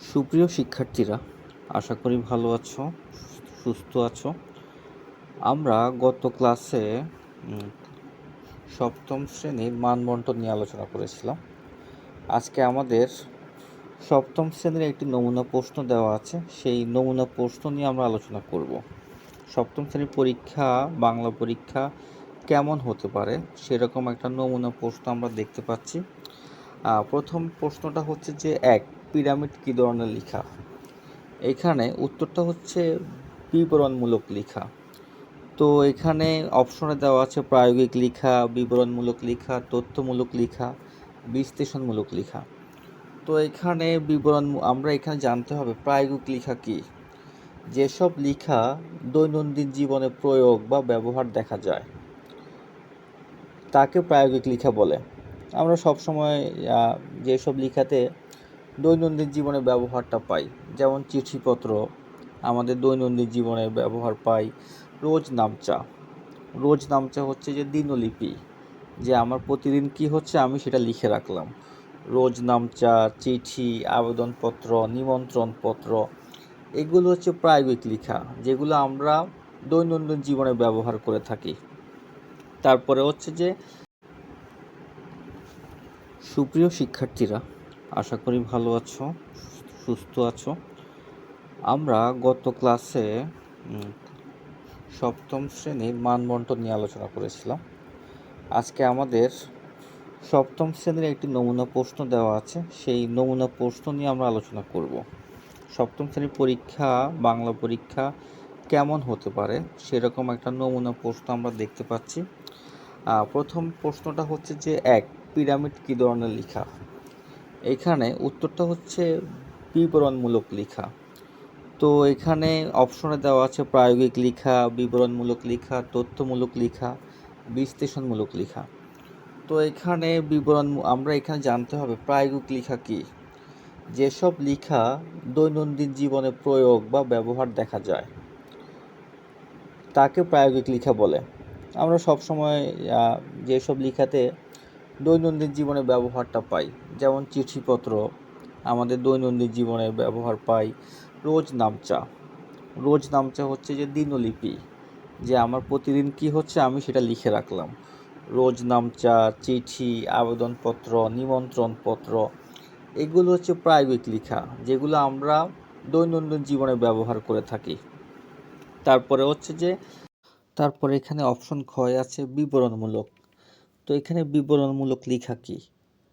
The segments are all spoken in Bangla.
সুপ্রিয় শিক্ষার্থীরা, আশা করি ভালো আছো, সুস্থ আছো। আমরা গত ক্লাসে সপ্তম শ্রেণির মানবন্টন নিয়ে আলোচনা করেছিলাম। আজকে আমাদের সপ্তম শ্রেণির একটি নমুনা প্রশ্ন দেওয়া আছে। সেই নমুনা প্রশ্ন নিয়ে আমরা আলোচনা করব। সপ্তম শ্রেণির পরীক্ষা, বাংলা পরীক্ষা কেমন হতে পারে, সেরকম একটা নমুনা প্রশ্ন আমরা দেখতে পাচ্ছি। প্রথম প্রশ্নটা হচ্ছে যে এক পিরামিড কী ধরনের লেখা? এখানে উত্তরটা হচ্ছে বিবরণমূলক লেখা। তো এখানে অপশনে দেওয়া আছে প্রায়োগিক লেখা, বিবরণমূলক লেখা, তথ্যমূলক লেখা, বিশ্লেষণমূলক লেখা। তো এখানে বিবরণ, আমরা এখানে জানতে হবে প্রায়োগিক লেখা কি? যেসব লেখা দৈনন্দিন জীবনে প্রয়োগ বা ব্যবহার দেখা যায়, তাকে প্রায়োগিক লেখা বলে। আমরা সবসময় যেসব লেখাতে দৈনন্দিন জীবনে ব্যবহারটা পাই। যেমন চিঠিপত্র, আমাদের দৈনন্দিন জীবনে ব্যবহার পাই। রোজ নামচা রোজ নামচা হচ্ছে যে দিনলিপি, যে আমার প্রতিদিন কি হচ্ছে আমি সেটা লিখে রাখলাম। রোজ নামচা চিঠি, আবেদনপত্র, নিমন্ত্রণপত্র, এগুলো হচ্ছে প্রায়োগিক লেখা, যেগুলো আমরা দৈনন্দিন জীবনে ব্যবহার করে থাকি। তারপরে হচ্ছে যে সুপ্রিয় শিক্ষার্থীরা আশা করি ভালো আছো, সুস্থ আছো। আমরা গত ক্লাসে সপ্তম শ্রেণির মানবন্টন নিয়ে আলোচনা করেছিলাম। আজকে আমাদের সপ্তম শ্রেণির একটি নমুনা প্রশ্ন দেওয়া আছে, সেই নমুনা প্রশ্ন নিয়ে আমরা আলোচনা করব। সপ্তম শ্রেণির পরীক্ষা, বাংলা পরীক্ষা কেমন হতে পারে, সেরকম একটা নমুনা প্রশ্ন আমরা দেখতে পাচ্ছি। প্রথম প্রশ্নটা হচ্ছে যে এক, পিরামিড কী ধরনের লেখা? এখানে উত্তরটা হচ্ছে বিবরণমূলক লেখা। তো এখানে অপশনে দেওয়া আছে প্রায়োগিক লেখা, বিবরণমূলক লেখা, তথ্যমূলক লেখা, বিশ্লেষণমূলক লেখা। তো এখানে বিবরণ, আমরা এখানে জানতে হবে প্রায়োগিক লেখা কি? যেসব লেখা দৈনন্দিন জীবনে প্রয়োগ বা ব্যবহার দেখা যায়, তাকে প্রায়োগিক লেখা বলে। আমরা সবসময় যেসব লেখাতে দৈনন্দিন জীবনে ব্যবহারটা পাই। যেমন চিঠিপত্র, আমাদের দৈনন্দিন জীবনে ব্যবহার পাই রোজ নামচা। রোজ নামচা হচ্ছে যে দিনলিপি, যে আমার প্রতিদিন কি হচ্ছে আমি সেটা লিখে রাখলাম। রোজ নামচা, চিঠি, আবেদনপত্র, নিমন্ত্রণপত্র, এগুলো হচ্ছে প্রাইভেট লেখা, যেগুলো আমরা দৈনন্দিন জীবনে ব্যবহার করে থাকি। তারপরে হচ্ছে যে, তারপরে এখানে অপশন ক্ষয় আছে বিবরণমূলক। তো এখানে বিবরণমূলক লেখা কি?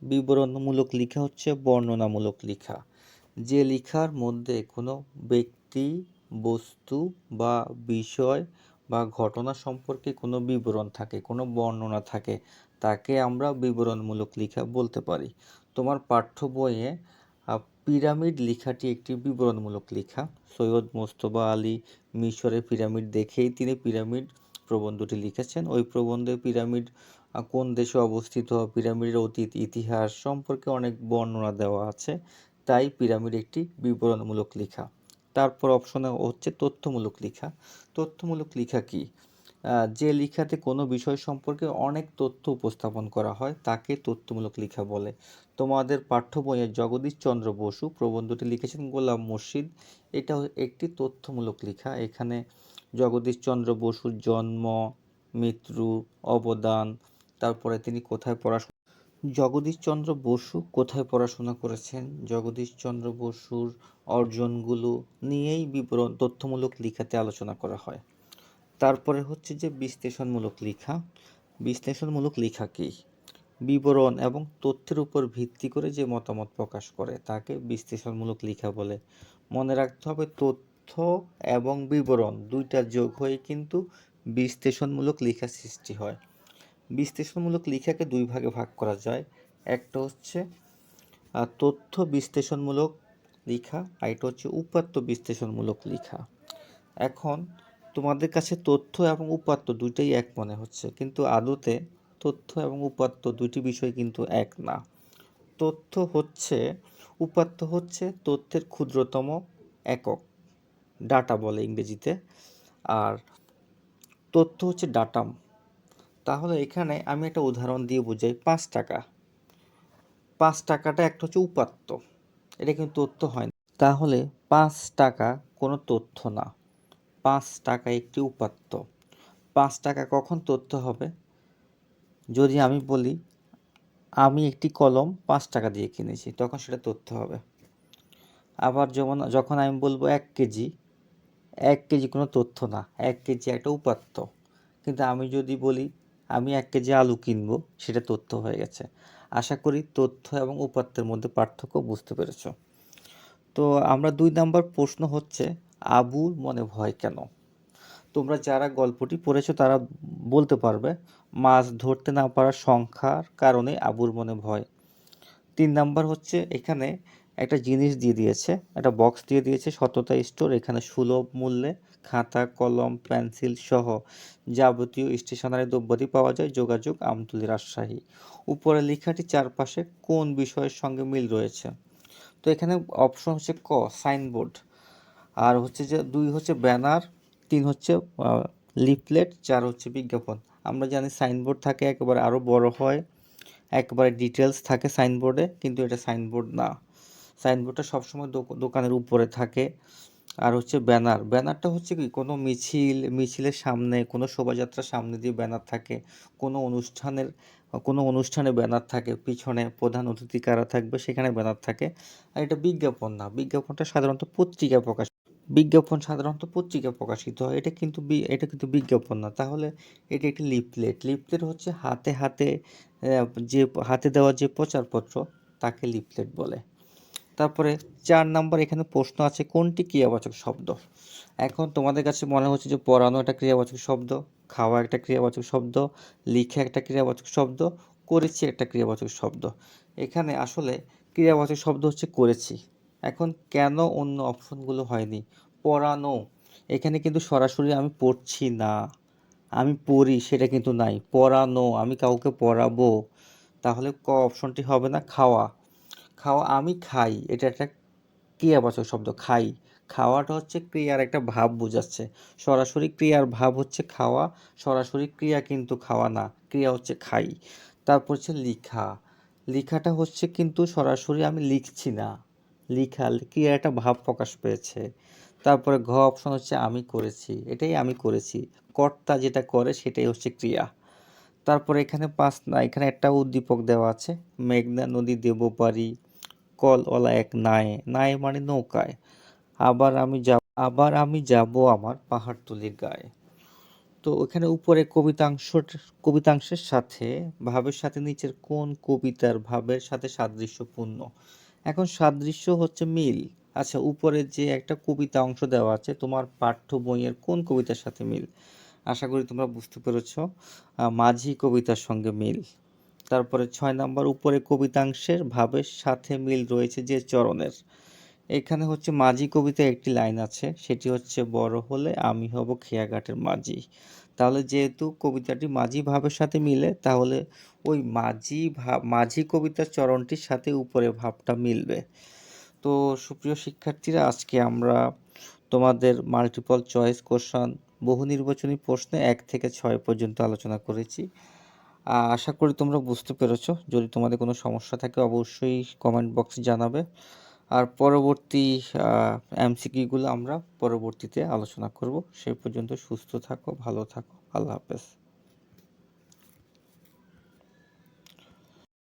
বিবরণমূলক লেখা হচ্ছে বর্ণনামূলক লেখা। যে লেখার মধ্যে কোনো ব্যক্তি, বস্তু বা বিষয় বা ঘটনা সম্পর্কে কোনো বিবরণ থাকে, কোনো বর্ণনা থাকে, তাকে আমরা বিবরণমূলক লেখা বলতে পারি। তোমার পাঠ্য বইয়ে পিরামিড লেখাটি একটি বিবরণমূলক লেখা। সৈয়দ মোস্তফা আলী মিশরের পিরামিড দেখেই তিনি পিরামিড প্রবন্ধটি লিখেছেন। ওই প্রবন্ধে পিরামিড কোন দেশে অবস্থিত পিরামিডের অতীত ইতিহাস সম্পর্কে অনেক বর্ণনা দেওয়া আছে। তাই পিরামিড একটি বিবরণমূলক লেখা। তারপর অপশনে হচ্ছে তথ্যমূলক লেখা। তথ্যমূলক লেখা কি? যে লেখাতে কোনো বিষয় সম্পর্কে অনেক তথ্য উপস্থাপন করা হয়, তাকে তথ্যমূলক লেখা বলে। তোমাদের পাঠ্য বইয়ে জগদীশ চন্দ্র বসু প্রবন্ধটি লিখেছেন গোলাম মসজিদ এটা একটি তথ্যমূলক লেখা। এখানে জগদীশ চন্দ্র বসুর জন্ম, মৃত্যু, অবদান তারপরে তিনি কোথায় পড়াশোনা জগদীশচন্দ্র বসু কোথায় পড়াশোনা করেছেন? জগদীশচন্দ্র বসুর অর্জনগুলো নিয়েই বিবরণ, তথ্যমূলক লেখাতে আলোচনা করা হয়। তারপরে হচ্ছে যে বিশ্লেষণমূলক লেখা। বিশ্লেষণমূলক লেখা কি? বিবরণ এবং তথ্যের উপর ভিত্তি করে যে মতামত প্রকাশ করে, তাকে বিশ্লেষণমূলক লেখা বলে। মনে রাখতে হবে তথ্য এবং বিবরণ দুইটা যোগ হয়ে কিন্তু বিশ্লেষণমূলক লেখা সৃষ্টি হয়। বিশ্লেষণমূলক লেখাকে দুই ভাগে ভাগ করা যায়। একটা হচ্ছে তথ্য বিশ্লেষণমূলক লেখা, আর এটা হচ্ছে উপাত্ত বিশ্লেষণমূলক লেখা। এখন তোমাদের কাছে তথ্য এবং উপাত্ত দুইটাই এক মনে হচ্ছে, কিন্তু আদতে তথ্য এবং উপাত্ত দুইটি বিষয় কিন্তু এক না। তথ্য হচ্ছে, উপাত্ত হচ্ছে তথ্যের ক্ষুদ্রতম একক। ডাটা বলে ইংরেজিতে। আর তথ্য হচ্ছে ডাটাম। তাহলে এখানে আমি একটা উদাহরণ দিয়ে বুঝাই, পাঁচ টাকা। পাঁচ টাকাটা একটা হচ্ছে উপাত্ত। এটা কিন্তু তথ্য হয় না। তাহলে পাঁচ টাকা কোনো তথ্য না। পাঁচ টাকা একটি উপাত্ত। পাঁচ টাকা কখন তথ্য হবে? যদি আমি বলি, আমি একটি কলম পাঁচ টাকা দিয়ে কিনেছি, তখন সেটা তথ্য হবে। আবার যেমন যখন আমি বলব এক কেজি এক কেজি কোনো তথ্য না, এক কেজি একটা উপাত্ত। কিন্তু আমি যদি বলি আমি এক কেজি আলু কিনবো, সেটা তথ্য হয়ে গেছে। আশা করি তথ্য এবং উপাত্তের মধ্যে পার্থক্য বুঝতে পেরেছ। তো আমরা দুই নাম্বার প্রশ্ন হচ্ছে, আবুর মনে ভয় কেন? তোমরা যারা গল্পটি পড়েছো, তারা বলতে পারবে, মাছ ধরতে না পারার সংখ্যার কারণে আবুর মনে ভয়। তিন নাম্বার হচ্ছে, এখানে একটা জিনিস দিয়ে দিয়েছে, একটা বক্স দিয়ে দিয়েছে, সততা স্টোর এখানে সুলভ মূল্যে খাতা, কলম, পেন্সিল সহ যাবতীয় স্টেশনারি দ্রব্যাদি পাওয়া যায় যোগাযোগ আমতুলি রাজশাহী। উপরে লেখাটি চারপাশে কোন বিষয়ের সঙ্গে মিল রয়েছে? তো এখানে অপশন হচ্ছে ক, সাইনবোর্ড। আর হচ্ছে যে দুই হচ্ছে ব্যানার, তিন হচ্ছে লিফলেট, চার হচ্ছে বিজ্ঞাপন। আমরা জানি সাইনবোর্ড থাকে একেবারে আরও বড় হয়, একবারে ডিটেলস থাকে সাইনবোর্ডে, কিন্তু এটা সাইনবোর্ড না। সাইনবোর্ডটা সবসময় দোক- দোকানের উপরে থাকে। আর হচ্ছে ব্যানার। ব্যানারটা হচ্ছে কি, কোনো মিছিল, মিছিলের সামনে, কোনো শোভাযাত্রার সামনে দিয়ে ব্যানার থাকে, কোনো অনুষ্ঠানের, কোনো অনুষ্ঠানে ব্যানার থাকে, পিছনে প্রধান অতিথি কারা থাকবে সেখানে ব্যানার থাকে। আর এটা বিজ্ঞাপন না, বিজ্ঞাপনটা সাধারণত পত্রিকা প্রকাশ, বিজ্ঞাপন সাধারণত পত্রিকা প্রকাশিত হয়। এটা কিন্তু এটা কিন্তু বিজ্ঞাপন না। তাহলে এটা একটি লিফলেট। লিফলেট হচ্ছে হাতে হাতে যে, হাতে দেওয়া যে প্রচারপত্র, তাকে লিফলেট বলে। তারপরে চার নাম্বার এখানে প্রশ্ন আছে, কোনটি ক্রিয়াবাচক শব্দ? এখন তোমাদের কাছে মনে হচ্ছে যে পড়ানো একটা ক্রিয়াবাচক শব্দ, খাওয়া একটা ক্রিয়াবাচক শব্দ, লিখে একটা ক্রিয়াবাচক শব্দ, করেছি একটা ক্রিয়াবাচক শব্দ। এখানে আসলে ক্রিয়াবাচক শব্দ হচ্ছে করেছি। এখন কেন অন্য অপশনগুলো হয়নি? পড়ানো। এখানে কিন্তু সরাসরি আমি পড়ছি না। আমি পড়ি, সেটা কিন্তু নাই। পড়ানো, আমি কাউকে পড়াবো। তাহলে ক অপশনটি হবে না? খাওয়া। খাওয়া আমি খাই, এটা একটা ক্রিয়াবাচক শব্দ, খাই। খাওয়াটা হচ্ছে ক্রিয়ার একটা ভাব বোঝাচ্ছে। সরাসরি ক্রিয়ার ভাব হচ্ছে খাওয়া, সরাসরি ক্রিয়া কিন্তু খাওয়া না, ক্রিয়া হচ্ছে খাই। তারপর হচ্ছে লিখা। লিখাটা হচ্ছে কিন্তু সরাসরি আমি লিখছি না। লিখা, ক্রিয়ার একটা ভাব প্রকাশ পেয়েছে। তারপরে ঘ অপশন হচ্ছে আমি করেছি, এটাই আমি করেছি। কর্তা যেটা করে সেটাই হচ্ছে ক্রিয়া। তারপরে এখানে পাঁচ না, এখানে একটা উদ্দীপক দেওয়া আছে, মেঘনা নদী দেব পারি কলওয়ালা এক নায়ে নায়ে মানে নৌকায়। আবার আমি যাব, আবার আমি যাব আমার পাহাড়তলির গায়ে। তো ওখানে উপরে কবিতাংশ, কবিতাংশের সাথে, ভাবের সাথে নিচের কোন কবিতার ভাবের সাথে সাদৃশ্যপূর্ণ? এখন সাদৃশ্য হচ্ছে মিল। আচ্ছা উপরে যে একটা কবিতা অংশ দেওয়া আছে, তোমার পাঠ্য বইয়ের কোন কবিতার সাথে মিল? আশা করি তোমরা বুঝতে পেরেছ মাঝি কবিতার সঙ্গে মিল। তারপরে ছয় নাম্বার, উপরে কবিতাংশের ভাবের সাথে মিল রয়েছে যে চরণের। এখানে হচ্ছে মাঝি কবিতা একটি লাইন আছে, সেটি হচ্ছে, বড় হলে আমি হব খেয়াঘাটের মাঝি। তাহলে যেহেতু কবিতাটি মাঝি ভাবের সাথে মিলে, তাহলে ওই মাঝি ভাব মাঝি কবিতার চরণটির সাথে উপরে ভাবটা মিলবে। তো সুপ্রিয় শিক্ষার্থীরা, আজকে আমরা তোমাদের মাল্টিপল চয়েস কোশ্চান বহু নির্বাচনী প্রশ্নে এক থেকে ছয় পর্যন্ত আলোচনা করেছি। আশা করি তোমরা বুঝতে পেরেছ। যদি তোমাদের কোনো সমস্যা থাকে, অবশ্যই কমেন্ট বক্সে জানাবে। আর পরবর্তী এমসিকিউগুলো আমরা পরবর্তীতে আলোচনা করব। সেই পর্যন্ত সুস্থ থাকো, ভালো থাকো। আল্লাহ হাফেজ।